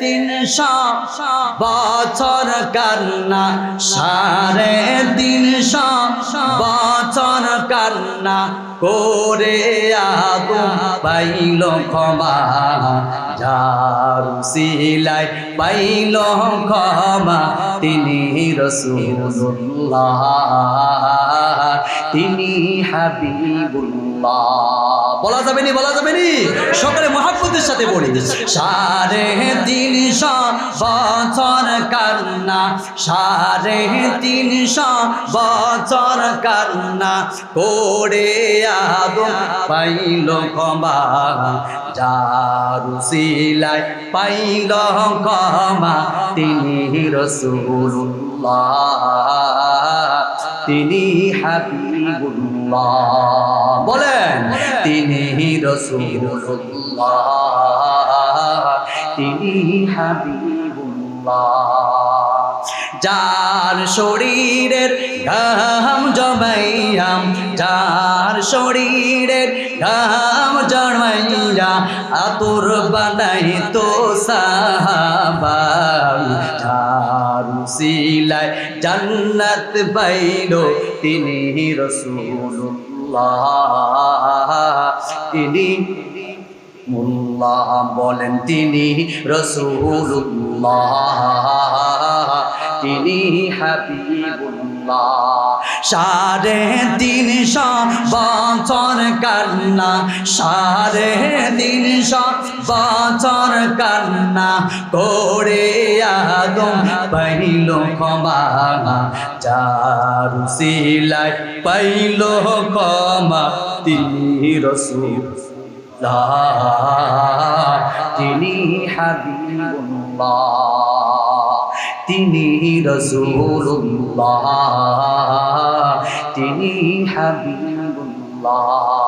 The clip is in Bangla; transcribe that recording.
তিনশো বছর কান্না। সাড়ে তিনশো বছর কান্না। করে আদম পাইল ক্ষমা। যার সিলাই পাইল ক্ষমা তিনি রসুল্লাহ তিনি হাবিবুল্লাহ। বলা যাবে নি, বলা যাবে নি? সকলে মহাব্বতের সাথে বলি সাড়ে তিনশো বছর কান্না, সাড়ে তিনশো বছর কান্না করে আদম পাইল ক্ষমা, যারু সিলাই পাইল ক্ষমা, তিনি রসুল্লাহ, তিনি হাবিবুল্লাহ। বলেন, তিনি রসুল্লাহ, তিনি হাবিবুল্লাহ। যার শরীরের ঘাম জমাইয়াম, যার শরীরের ঘাম জমাইয়া আতুর বানাই তো সাহাবা যার সিলাই জান্নাত পাইল তিনি রসুল্লাহ তিনি মুল্লাহ বলেন, তিনি রসুল্লাহ তিনি হাবিবুল্লাহ। সাড়ে তিনশো বছর কান্না, সাড়ে তিনশো বছর কান্না করে আদম পাইল ক্ষমা। চারু সিলাই পাইল ক্ষমা। তিনি রসুল তিনি হাবিবুল্লাহ তিনি রসুল্লাহ তিনি হাবিবুল্লাহ।